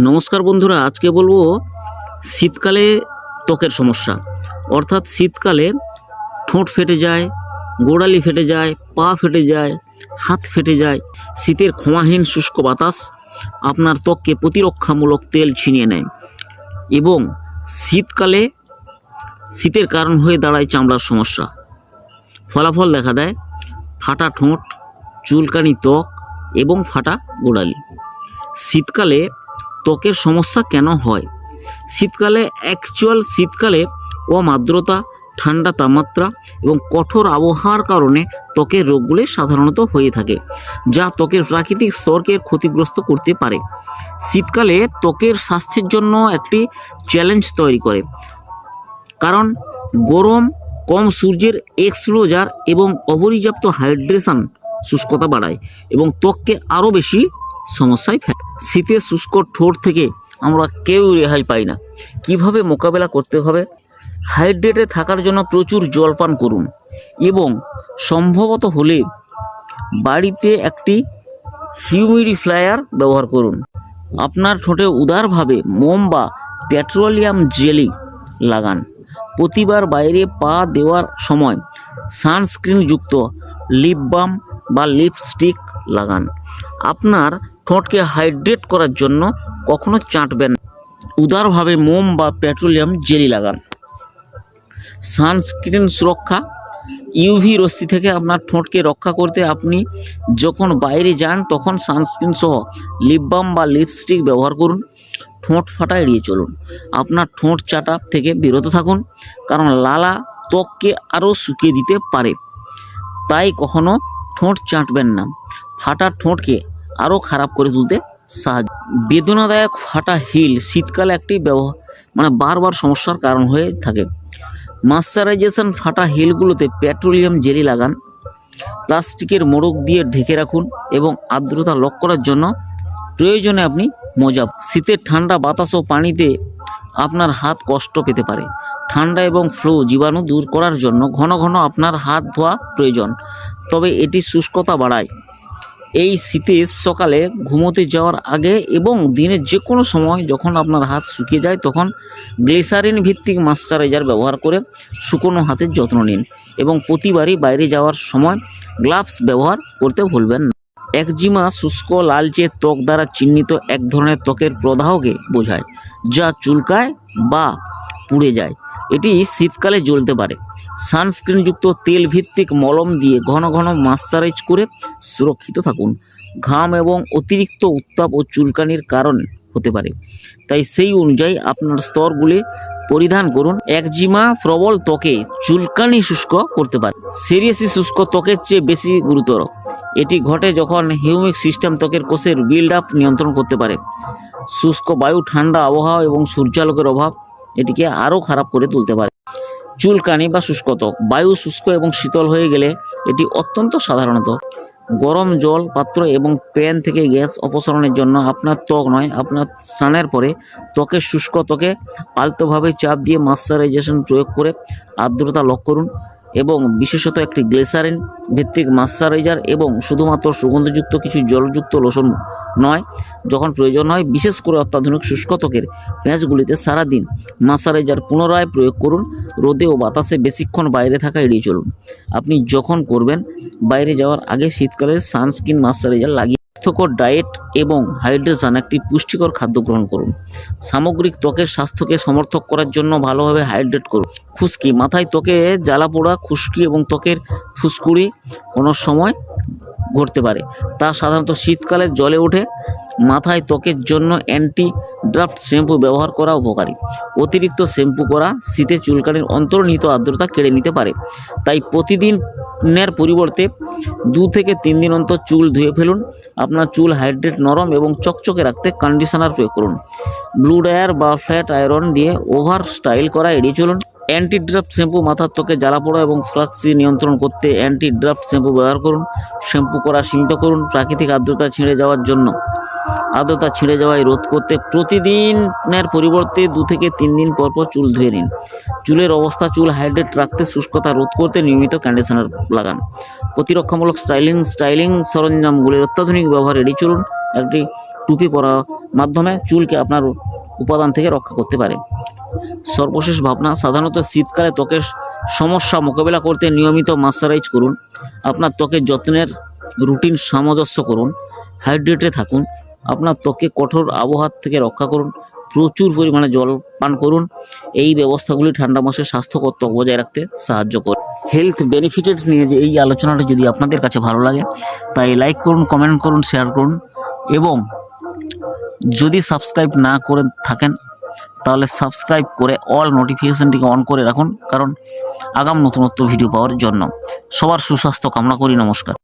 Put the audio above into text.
নমস্কার বন্ধুরা, আজকে বলব শীতকালে ত্বকের সমস্যা। অর্থাৎ শীতকালে ঠোঁট ফেটে যায়, গোড়ালি ফেটে যায়, পা ফেটে যায়, হাত ফেটে যায়, শীতের ক্ষমাহীন শুষ্ক বাতাস আপনার ত্বককে প্রতিরক্ষামূলক তেল ছিনিয়ে নেয় এবং শীতকালে শীতের কারণ হয়ে দাঁড়ায় চামড়ার সমস্যা। ফলাফল দেখা দেয় ফাটা ঠোঁট, চুলকানি ত্বক এবং ফাটা গোড়ালি। শীতকালে ত্বকের সমস্যা কেন হয়? শীতকালে অ্যাকচুয়াল শীতকালে কম আর্দ্রতা ঠান্ডা তাপমাত্রা এবং কঠোর আবহাওয়ার কারণে ত্বকের রোগগুলি সাধারণত হয়ে থাকে, যা ত্বকের প্রাকৃতিক স্তরকে ক্ষতিগ্রস্ত করতে পারে। শীতকালে ত্বকের স্বাস্থ্যের জন্য একটি চ্যালেঞ্জ তৈরি করে, কারণ গরম, কম সূর্যের এক্সপোজার এবং অপর্যাপ্ত হাইড্রেশন শুষ্কতা বাড়ায় এবং ত্বককে আরও বেশি সমস্যায় ফেলে। শীতে শুষ্ক ঠোঁট থেকে আমরা কেউ রেহাই পাই না। কীভাবে মোকাবেলা করতে হবে? হাইড্রেটে থাকার জন্য প্রচুর জল পান করুন এবং সম্ভবত হলে বাড়িতে একটি হিউমিডিফায়ার ব্যবহার করুন। আপনার ঠোঁটে উদারভাবে মোম বা পেট্রোলিয়াম জেলি লাগান। প্রতিবার বাইরে পা দেওয়ার সময় সানস্ক্রিনযুক্ত লিপ বাম বা লিপস্টিক লাগান। আপনার ঠোঁটকে হাইড্রেট করার জন্য কখনো চাটবেন। উদারভাবে মোম বা পেট্রোলিয়াম জেলি লাগান। সানস্ক্রিন সুরক্ষা। ইউভি রশ্মি থেকে আপনার ঠোঁটকে রক্ষা করতে আপনি যখন বাইরে যান, তখন সানস্ক্রিন সহ লিপ বাম বা লিপস্টিক ব্যবহার করুন। ঠোঁট ফাটা এড়িয়ে চলুন। আপনার ঠোঁট চাটা থেকে বিরত থাকুন, কারণ লালা ত্বককে আরও শুকিয়ে দিতে পারে। তাই কখনো ঠোঁট চাটবেন না। ফাটা ঠোঁটকে আরও খারাপ করে তুলতে সাহায্য। বেদনাদায়ক ফাটা হিল শীতকালে একটি ব্যবহার মানে বারবার সমস্যার কারণ হয়ে থাকে। মাশ্চারাইজেশন ফাটা হিলগুলোতে পেট্রোলিয়াম জেলি লাগান, প্লাস্টিকের মোড়ক দিয়ে ঢেকে রাখুন এবং আর্দ্রতা লক করার জন্য প্রয়োজনে আপনি মোজা, শীতের ঠান্ডা বাতাস ও পানিতে আপনার হাত কষ্ট পেতে পারে। ঠান্ডা এবং ফ্লু জীবাণু দূর করার জন্য ঘন ঘন আপনার হাত ধোয়া প্রয়োজন, তবে এটি শুষ্কতা বাড়ায়। এই শীতের সকালে ঘুমোতে যাওয়ার আগে এবং দিনের যে কোনো সময় যখন আপনার হাত শুকিয়ে যায়, তখন গ্লিসারিন ভিত্তিক ময়শ্চারাইজার ব্যবহার করে শুকনো হাতের যত্ন নিন এবং প্রতিবারই বাইরে যাওয়ার সময় গ্লাভস ব্যবহার করতে ভুলবেন না। একজিমা শুষ্ক লালচে ত্বক দ্বারা চিহ্নিত এক ধরনের ত্বকের প্রদাহকে বোঝায়, যা চুলকায় বা পুড়ে যায়। এটি শীতকালে জ্বলতে পারে। সানস্ক্রিনযুক্ত তেল ভিত্তিক মলম দিয়ে ঘন ঘন মাশ্চারাইজ করে সুরক্ষিত থাকুন। ঘাম এবং অতিরিক্ত উত্তাপ ও চুলকানির কারণ হতে পারে। তাই সেই অনুযায়ী আপনার স্তরগুলি পরিধান করুন। একজিমা প্রবল ত্বকে চুলকানি শুষ্ক করতে পারে। সিরিয়াসি শুষ্ক ত্বকের চেয়ে বেশি গুরুতর। এটি ঘটে যখন হিউমিক সিস্টেম ত্বকের কোষের বিল্ড আপ নিয়ন্ত্রণ করতে পারে। শুষ্ক বায়ু, ঠান্ডা আবহাওয়া এবং সূর্যালোকের অভাব এটিকে আরও খারাপ করে তুলতে পারে। চুলকানি বা শুষ্ক ত্বক বায়ু শুষ্ক এবং শীতল হয়ে গেলে এটি অত্যন্ত সাধারণত। গরম জল, পাত্র এবং প্যান থেকে গ্যাস অপসারণের জন্য আপনার ত্বক নয়, আপনার স্নানের পরে ত্বকের শুষ্ক ত্বকে আলতোভাবে চাপ দিয়ে ময়শ্চারাইজেশন প্রয়োগ করে আর্দ্রতা লক করুন এবং বিশেষত একটি গ্লেসারিন ভিত্তিক ময়শ্চারাইজার এবং শুধুমাত্র সুগন্ধযুক্ত কিছু জলযুক্ত লোশন নয়, যখন প্রয়োজন হয়, বিশেষ করে অত্যাধুনিক শুষ্ক ত্বকের প্যাঁচগুলিতে সারাদিন ময়শ্চারাইজার পুনরায় প্রয়োগ করুন। রোদে ও বাতাসে বেশিক্ষণ বাইরে থাকা এড়িয়ে চলুন। আপনি যখন করবেন, বাইরে যাওয়ার আগে শীতকালে সানস্ক্রিন ময়শ্চারাইজার লাগিয়ে স্বাস্থ্যকর ডায়েট এবং হাইড্রেশন একটি পুষ্টিকর খাদ্য গ্রহণ করুন। সামগ্রিক ত্বকের স্বাস্থ্যকে সমর্থক করার জন্য ভালোভাবে হাইড্রেট করুন। খুশকি, মাথায় ত্বকে জ্বালা পোড়া খুশকি এবং ত্বকের ফুসকুড়ি কোনো সময় ঘটতে পারে। তা সাধারণত শীতকালে জলে ওঠে, মাথায় ত্বকের জন্য অ্যান্টি ড্রাফট শ্যাম্পু ব্যবহার করা উপকারী। অতিরিক্ত শ্যাম্পু করা শীতে চুলকানির অন্তর্নিহিত আর্দ্রতা কেড়ে নিতে পারে। তাই প্রতিদিনের পরিবর্তে দু থেকে তিন দিন অন্তর চুল ধুয়ে ফেলুন। আপনার চুল হাইড্রেট নরম এবং চকচকে রাখতে কন্ডিশনার প্রয়োগ করুন। ব্লু ডায়ার বা ফ্ল্যাট আয়রন দিয়ে ওভার স্টাইল করা এড়িয়ে চলুন। অ্যান্টি ড্রাফট শ্যাম্পু মাথার ত্বকে জ্বালা পোড়া এবং ফ্লাক্সি নিয়ন্ত্রণ করতে অ্যান্টি ড্রাফট শ্যাম্পু ব্যবহার করুন। শ্যাম্পু করা সীমিত করুন প্রাকৃতিক আর্দ্রতা ছিঁড়ে যাওয়ার জন্য। আর্দ্রতা ছিঁড়ে যাওয়ায় রোধ করতে প্রতিদিনের পরিবর্তে দু থেকে তিন দিন পর পর চুল ধুয়ে নিন। চুলের অবস্থা, চুল হাইড্রেট রাখতে শুষ্কতা রোধ করতে নিয়মিত কন্ডিশনার লাগান। প্রতিরক্ষামূলক স্টাইলিং স্টাইলিং সরঞ্জামগুলির অত্যাধুনিক ব্যবহার এড়িয়ে চলুন। একটি টুপি পরার মাধ্যমে চুলকে আপনার উপাদান থেকে রক্ষা করতে পারে। সর্বশেষ ভাবনা, সাধারণত শীতকালে ত্বকের সমস্যা মোকাবেলা করতে নিয়মিত ময়শ্চারাইজ করুন। আপনার ত্বকের যত্নের রুটিন সামঞ্জস্য করুন। হাইড্রেটে থাকুন। আপনার ত্বকে কঠোর আবহাওয়া থেকে রক্ষা করুন। প্রচুর পরিমাণে জল পান করুন। এই ব্যবস্থাগুলি ঠান্ডা মাসে স্বাস্থ্যকর ত্বক বজায় রাখতে সাহায্য করে। হেলথ বেনিফিটেড নিয়ে যে এই আলোচনাটা যদি আপনাদের কাছে ভালো লাগে, তাই লাইক করুন কমেন্ট করুন শেয়ার করুন এবং যদি সাবস্ক্রাইব না করে থাকেন তাহলে সাবস্ক্রাইব করে অল নোটিফিকেশানটিকে অন করে রাখুন, কারণ আগাম নতুনত্ব ভিডিও পাওয়ার জন্য। সবার সুস্বাস্থ্য কামনা করি, নমস্কার।